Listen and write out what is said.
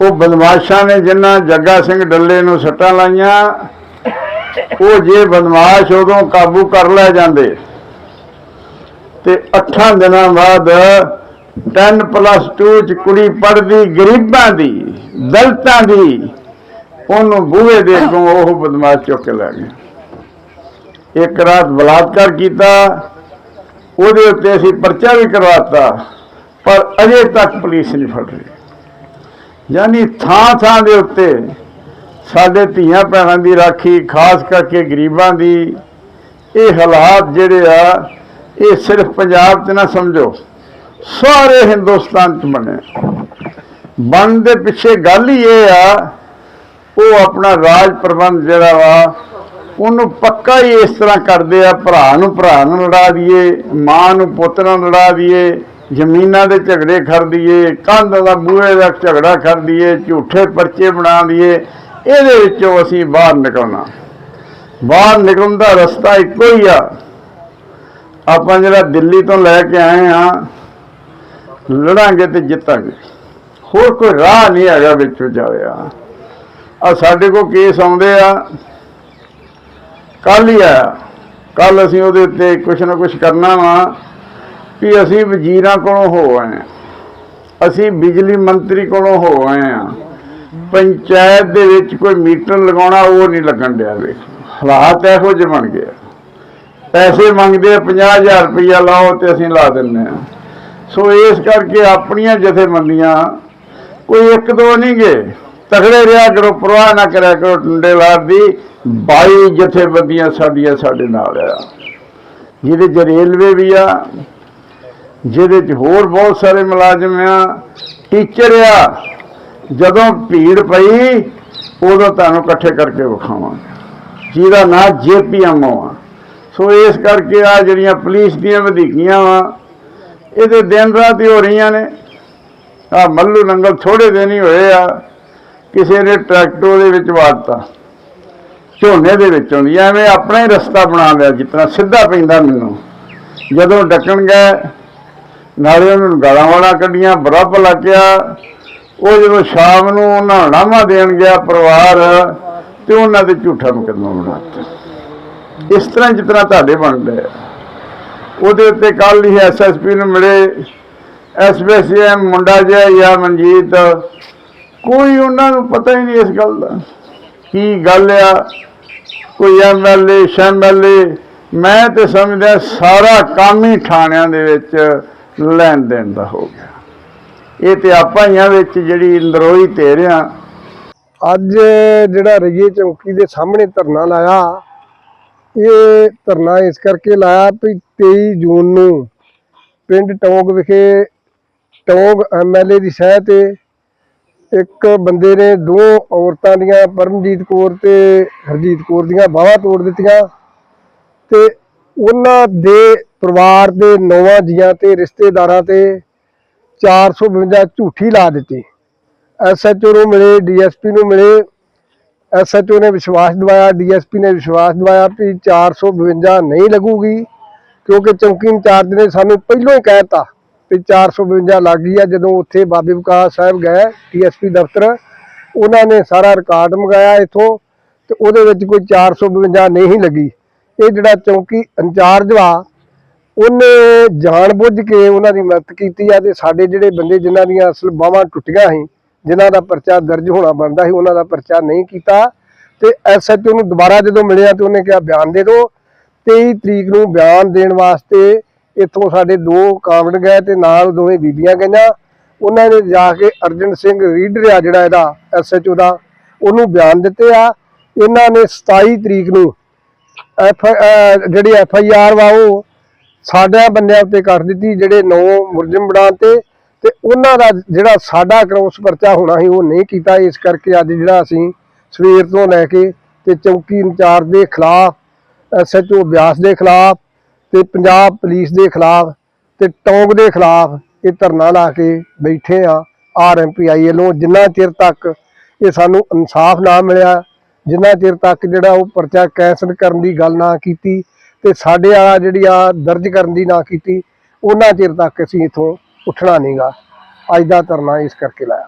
ਉਹ ਬਦਮਾਸ਼ਾਂ ਨੇ ਜਿਨ੍ਹਾਂ ਜੱਗਾ ਸਿੰਘ ਡੱਲੇ ਨੂੰ ਸੱਟਾਂ ਲਾਈਆਂ, ਉਹ ਜੇ ਬਦਮਾਸ਼ ਉਦੋਂ ਕਾਬੂ ਕਰ ਲੈ ਜਾਂਦੇ। ਤੇ 8 ਦਿਨਾਂ ਬਾਅਦ 10 ਪਲੱਸ 2 ਚ ਕੁੜੀ ਪੜਦੀ ਗਰੀਬਾਂ ਦੀ, ਦਲਤਾਂ ਦੀ, ਉਹਨੂੰ ਬੂਹੇ ਦੇ ਅੱਗੋਂ ਉਹ ਬਦਮਾਸ਼ ਚੁੱਕ ਕੇ ਲੈ ਗਏ। ਇੱਕ ਰਾਤ ਬਲਾਤਕਾਰ ਕੀਤਾ, ਉਹਦੇ ਉੱਤੇ ਅਸੀਂ ਪਰਚਾ ਵੀ ਕਰਵਾਤਾ ਪਰ ਅਜੇ ਤੱਕ ਪੁਲਿਸ ਨਹੀਂ ਫੜ ਰਹੀ। ਯਾਨੀ ਥਾਂ ਥਾਂ ਦੇ ਉੱਤੇ ਸਾਡੇ ਧੀਆਂ ਭੈਣਾਂ ਦੀ ਰਾਖੀ, ਖਾਸ ਕਰਕੇ ਗਰੀਬਾਂ ਦੀ, ਇਹ ਹਾਲਾਤ ਜਿਹੜੇ ਆ, ਇਹ ਸਿਰਫ ਪੰਜਾਬ 'ਚ ਨਾ ਸਮਝੋ, ਸਾਰੇ ਹਿੰਦੁਸਤਾਨ 'ਚ ਬਣੇ। ਬਣਨ ਦੇ ਪਿੱਛੇ ਗੱਲ ਹੀ ਇਹ ਆ, ਉਹ ਆਪਣਾ ਰਾਜ ਪ੍ਰਬੰਧ ਜਿਹੜਾ ਵਾ, ਉਹਨੂੰ ਪੱਕਾ ਹੀ ਇਸ ਤਰ੍ਹਾਂ ਕਰਦੇ ਆ, ਭਰਾ ਨੂੰ ਭਰਾ ਨੂੰ ਲੜਾ ਦਈਏ, ਮਾਂ ਨੂੰ ਪੁੱਤ ਨਾਲ ਲੜਾ ਦਈਏ ਜ਼ਮੀਨਾਂ ਦੇ ਝਗੜੇ ਕਰ ਦਈਏ ਕੰਧ ਦਾ ਬੂਹੇ ਦਾ ਝਗੜਾ ਕਰ ਦਈਏ ਝੂਠੇ ਪਰਚੇ ਬਣਾ ਦਈਏ ਇਹਦੇ ਵਿੱਚੋਂ ਅਸੀਂ ਬਾਹਰ ਨਿਕਲਣਾ। ਬਾਹਰ ਨਿਕਲਣ ਦਾ ਰਸਤਾ ਇੱਕੋ ਹੀ ਆ। ਆਪਾਂ ਜਿਹੜਾ ਦਿੱਲੀ ਤੋਂ ਲੈ ਕੇ ਆਏ ਆ ਲੜਾਂਗੇ ਤੇ ਜਿੱਤਾਂਗੇ। ਹੋਰ ਕੋਈ ਰਾਹ ਨਹੀਂ ਹੈਗਾ ਵਿੱਚੋਂ ਜਾਇਆ। ਆ ਸਾਡੇ ਕੋਲ ਕੇਸ ਆਉਂਦੇ ਆ। ਕੱਲ ਹੀ ਆਇਆ। ਕੱਲ ਅਸੀਂ ਉਹਦੇ ਉੱਤੇ ਕੁਛ ਨਾ ਕੁਛ ਕਰਨਾ ਵਾ। ਵੀ ਅਸੀਂ ਵਜ਼ੀਰਾਂ ਕੋਲੋਂ ਹੋ ਆਏ ਹਾਂ। ਅਸੀਂ ਬਿਜਲੀ ਮੰਤਰੀ ਕੋਲੋਂ ਹੋ ਆਏ ਆ ਪੰਚਾਇਤ ਦੇ ਵਿੱਚ ਕੋਈ ਮੀਟਰ ਲਗਾਉਣਾ ਉਹ ਨਹੀਂ ਲੱਗਣ ਡਿਆ ਵੇਖ ਹਾਲਾਤ ਇਹੋ ਜਿਹੇ ਬਣ ਗਏ ਪੈਸੇ ਮੰਗਦੇ ਆ 50000 ਰੁਪਇਆ ਲਾਓ ਤੇ ਅਸੀਂ ਲਾ ਦਿੰਨੇ ਆ ਸੋ ਇਸ ਕਰਕੇ ਆਪਣੀਆਂ ਜਥੇਬੰਦੀਆਂ ਕੋਈ ਇੱਕ ਦੋ ਨਹੀਂ ਗਏ। ਤਗੜੇ ਰਿਹਾ ਕਰੋ, ਪ੍ਰਵਾਹ ਨਾ ਕਰਿਆ ਕਰੋ, ਟੰਡੇ ਲਾਰ ਦੀ 22 ਜਥੇਬੰਦੀਆਂ ਸਾਡੀਆਂ ਸਾਡੇ ਨਾਲ ਆ। ਜਿਹਦੇ ਚ ਰੇਲਵੇ ਵੀ ਆ ਜਿਹਦੇ ਚ ਹੋਰ ਬਹੁਤ ਸਾਰੇ ਮੁਲਾਜ਼ਮ ਆ, ਟੀਚਰ ਆ, ਜਦੋਂ ਭੀੜ ਪਈ, ਉਦੋਂ ਤੁਹਾਨੂੰ ਇਕੱਠੇ ਕਰਕੇ ਵਿਖਾਵਾਂਗੇ। ਜਿਹਦਾ ਨਾਂ ਜੇਪੀਐਮਓ ਆ ਸੋ ਇਸ ਕਰਕੇ ਆ ਜਿਹੜੀਆਂ ਪੁਲਿਸ ਦੀਆਂ ਵਧੀਕੀਆਂ ਵਾ, ਇਹਦੇ ਦਿਨ ਰਾਤ ਹੀ ਹੋ ਰਹੀਆਂ ਨੇ। ਆ ਮੱਲੂ ਨੰਗਲ ਥੋੜੇ ਦਿਨ ਹੀ ਹੋਏ ਆ, ਕਿਸੇ ਨੇ ਟਰੈਕਟਰ ਦੇ ਵਿੱਚ ਵਾੜਤਾ ਝੋਨੇ ਦੇ ਵਿੱਚ ਦੀ ਐਵੇਂ ਆਪਣਾ ਹੀ ਰਸਤਾ ਬਣਾ ਲਿਆ ਜਿਤਨਾ ਸਿੱਧਾ ਪੈਂਦਾ ਮੈਨੂੰ। ਜਦੋਂ ਡੱਕਣ ਗਏ ਨਾਲੇ ਉਹਨਾਂ ਨੂੰ ਗਾਲਾਂ ਵਾਲਾ ਕੱਢੀਆਂ ਬਰਫ ਲੱਗਿਆ ਉਹ ਜਦੋਂ ਸ਼ਾਮ ਨੂੰ ਉਹਨਾਂ ਲਾਮਾ ਦੇਣ ਗਿਆ ਪਰਿਵਾਰ, ਤੇ ਉਹਨਾਂ ਦੇ ਝੂਠਾ ਮੁਕੱਦਮਾ ਬਣਾਤਾ ਇਸ ਤਰ੍ਹਾਂ ਜਿਸ ਤਰ੍ਹਾਂ ਤੁਹਾਡੇ ਬਣਦੇ ਆ ਉਹਦੇ ਉੱਤੇ ਕੱਲ ਹੀ ਐਸਐਸਪੀ ਨੂੰ ਮਿਲੇ। ਐਸਬੀਸੀਐਮ ਮੁੰਡਾ ਜਿਹਾ ਜਾਂ ਮਨਜੀਤ। ਕੋਈ ਉਹਨਾਂ ਨੂੰ ਪਤਾ ਹੀ ਨਹੀਂ ਇਸ ਗੱਲ ਦਾ। ਕੀ ਗੱਲ ਆ? ਕੋਈ ਐਮਐਲਏ ਸ਼ੈਮਐਲਏ ਮੈਂ ਤੇ ਸਮਝਦਾ ਸਾਰਾ ਕੰਮ ਹੀ ਥਾਣਿਆਂ ਦੇ ਵਿੱਚ। ਲੈਣ ਦੇਣ ਦਾ ਹੋ ਗਿਆ। ਇਹ ਤੇ ਆਪਾਂ ਹੀ ਆ ਵਿੱਚ ਜਿਹੜੀ ਨਰੋਈ ਤੇਰਿਆਂ ਅੱਜ ਜਿਹੜਾ ਰਈਏ ਚੌਕੀ ਦੇ ਸਾਹਮਣੇ ਧਰਨਾ ਲਾਇਆ, ਇਹ ਧਰਨਾ ਇਸ ਕਰਕੇ ਲਾਇਆ ਵੀ 23 ਜੂਨ ਨੂੰ ਪਿੰਡ ਟੌਂਗ ਵਿਖੇ ਟੌਂਗ ਐਮਐਲਏ ਦੀ ਸਹਿ ਤੇ ਇੱਕ ਬੰਦੇ ਨੇ ਦੋ ਔਰਤਾਂ ਦੀਆਂ, ਪਰਮਜੀਤ ਕੌਰ ਤੇ ਹਰਜੀਤ ਕੌਰ ਦੀਆਂ ਬਾਹਾਂ ਤੋੜ ਦਿੱਤੀਆਂ ਤੇ ਉਹਨਾਂ ਦੇ ਪਰਿਵਾਰ ਦੇ ਨੌਵਾਂ ਜੀਆਂ ਤੇ ਰਿਸ਼ਤੇਦਾਰਾਂ ਤੇ 452 ਝੂਠੀ ਲਾ ਦਿੱਤੀ। ਐਸਐਚਓ ਨੂੰ ਮਿਲੇ ਡੀਐਸਪੀ ਨੂੰ ਮਿਲੇ। ਐਸਐਚਓ ਨੇ ਵਿਸ਼ਵਾਸ ਦਿਵਾਇਆ ਡੀਐਸਪੀ ਨੇ ਵਿਸ਼ਵਾਸ ਦਿਵਾਇਆ ਵੀ 452 ਨਹੀਂ ਲੱਗੂਗੀ, ਕਿਉਂਕਿ ਚੌਕੀ ਇੰਚਾਰਜ ਨੇ ਸਾਨੂੰ ਪਹਿਲਾਂ ਹੀ ਕਹਿਤਾ ਵੀ 452 ਲੱਗ ਗਈ ਆ, ਜਦੋਂ ਉੱਥੇ ਬਾਬੇ ਵਿਕਾਸ ਸਾਹਿਬ ਗਏ ਡੀਐਸਪੀ ਦਫ਼ਤਰ। ਉਹਨਾਂ ਨੇ ਸਾਰਾ ਰਿਕਾਰਡ ਮੰਗਾਇਆ ਇਥੋਂ ਤੇ ਉਹਦੇ ਵਿੱਚ ਕੋਈ 452 ਨਹੀਂ ਲੱਗੀ। ਇਹ ਜਿਹੜਾ ਚੌਂਕੀ ਇੰਚਾਰਜ ਵਾ ਉਹਨੇ ਜਾਣਬੁੱਝ ਕੇ ਉਹਨਾਂ ਦੀ ਮਦਦ ਕੀਤੀ ਆ ਤੇ ਸਾਡੇ ਜਿਹੜੇ ਬੰਦੇ ਜਿਨ੍ਹਾਂ ਦੀਆਂ ਅਸਲ ਬਾਹਾਂ ਟੁੱਟੀਆਂ ਸੀ, ਜਿਨ੍ਹਾਂ ਦਾ ਪਰਚਾ ਦਰਜ ਹੋਣਾ ਬਣਦਾ ਸੀ, ਉਹਨਾਂ ਦਾ ਪਰਚਾ ਨਹੀਂ ਕੀਤਾ ਤੇ ਐਸਐਚਓ ਨੂੰ ਦੁਬਾਰਾ ਜਦੋਂ ਮਿਲਿਆ ਤੇ ਉਹਨੇ ਕਿਹਾ, ਬਿਆਨ ਦੇ ਦਿਓ 23 ਤਰੀਕ ਨੂੰ ਬਿਆਨ ਦੇਣ ਵਾਸਤੇ ਇੱਥੋਂ ਸਾਡੇ ਦੋ ਕਾਮੜ ਗਏ ਤੇ ਨਾਲ ਦੋਵੇਂ ਬੀਬੀਆਂ ਗਈਆਂ। ਉਹਨਾਂ ਨੇ ਜਾ ਕੇ ਅਰਜਨ ਸਿੰਘ ਰੀਡਰ ਆ ਜਿਹੜਾ ਇਹਦਾ ਐਸਐਚਓ ਦਾ, ਉਹਨੂੰ ਬਿਆਨ ਦਿੱਤੇ ਆ। ਇਹਨਾਂ ਨੇ 27 ਤਰੀਕ ਨੂੰ ਐਫ ਜਿਹੜੀ ਐਫ ਆਈ ਆਰ ਵਾ ਉਹ ਸਾਡਾ ਬੰਦਿਆਂ ਉੱਤੇ ਕੱਟ ਦਿੱਤੀ, ਜਿਹੜੇ ਨੌ ਮੁਲਜ਼ਮ ਬਣਾਉਣ ਤੇ ਤੇ ਉਹਨਾਂ ਦਾ ਜਿਹੜਾ ਸਾਡਾ ਕ੍ਰੋਸ ਪਰਚਾ ਹੋਣਾ ਸੀ, ਉਹ ਨਹੀਂ ਕੀਤਾ। ਇਸ ਕਰਕੇ ਅੱਜ ਜਿਹੜਾ ਅਸੀਂ ਸਵੇਰ ਤੋਂ ਲੈ ਕੇ ਤੇ ਚੌਕੀ ਇੰਚਾਰਜ ਦੇ ਖਿਲਾਫ ਐਸਐਚਓ ਬਿਆਸ ਦੇ ਖਿਲਾਫ ਤੇ ਪੰਜਾਬ ਪੁਲਿਸ ਦੇ ਖਿਲਾਫ ਤੇ ਟੌਂਗ ਦੇ ਖਿਲਾਫ ਇਹ ਧਰਨਾ ਲਾ ਕੇ ਬੈਠੇ ਆ। ਆਰਐਮਪੀਆਈ ਵੱਲੋਂ ਜਿੰਨਾ ਚਿਰ ਤੱਕ ਇਹ ਸਾਨੂੰ ਇਨਸਾਫ ਨਾ ਮਿਲਿਆ ਜਿੰਨਾ ਚਿਰ ਤੱਕ ਜਿਹੜਾ ਉਹ ਪਰਚਾ ਕੈਂਸਲ ਕਰਨ ਦੀ ਗੱਲ ਨਾ ਕੀਤੀ ਤੇ ਸਾਡੇ ਵਾਲਾ ਜਿਹੜੀ ਆ ਦਰਜ ਕਰਨ ਦੀ ਨਾ ਕੀਤੀ, ਉਹਨਾਂ ਚਿਰ ਤੱਕ ਅਸੀਂ ਇਥੋਂ ਉੱਠਣਾ ਨਹੀਂਗਾ ਅੱਜ ਦਾ ਧਰਨਾ ਇਸ ਕਰਕੇ ਲਾਇਆ।